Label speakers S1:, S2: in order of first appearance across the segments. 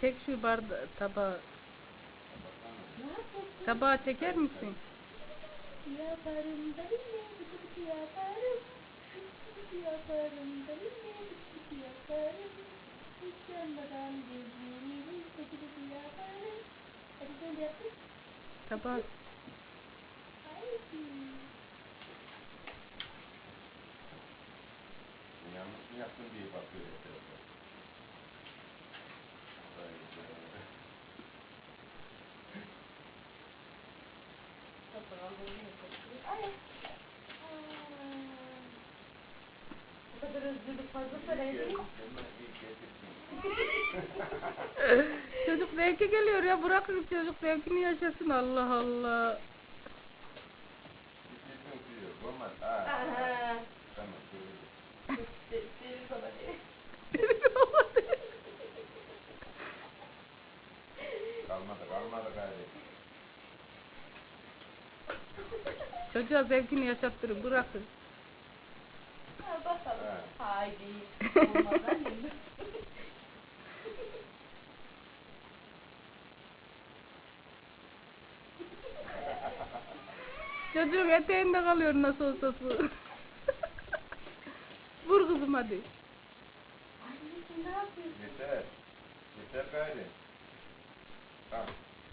S1: Çek şu bardağı, tabağı. Tabağı çeker misin?
S2: Yaparım bısı bısı yaparım. Yaparım bısı bısı yaparım.
S1: Tá
S2: bom.
S3: Yalnız mı yaptın diye bakıyor etrafa.
S2: Hayır. Bu kadar özgürlük fazla
S3: para değil.
S1: Çocuk zevki geliyor ya bırakın çocuk zevkini yaşasın Allah Allah.
S2: Aha.
S3: Tamam. Söyle.
S2: Derin baba de.
S3: Kalmadı. Kalmadı gayret.
S1: Çocuğa zevkini yaşattırın bırakın.
S2: Ha bakalım.
S3: Ha.
S2: Haydi. Olmaz annem.
S1: Çocuğun eteğinde kalıyor nasıl olsa su. Vur kızım hadi.
S2: Anneciğim ne yapıyorsun?
S3: Yeter. Yeter gayret. Tamam.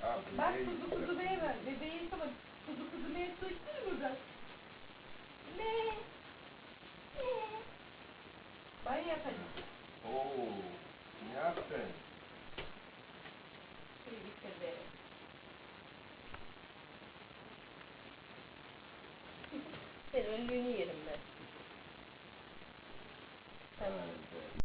S3: Al.
S2: Bak
S3: bebeği
S2: kuzu kuzu bey var. Bebeğin sabah kuzu kuzu bey su içtin mi burada? Ne? Ne? Banyo yapacağım.
S3: Oo. Ne yaptın?
S2: Senin önlüğünü yerim ben. Tamam.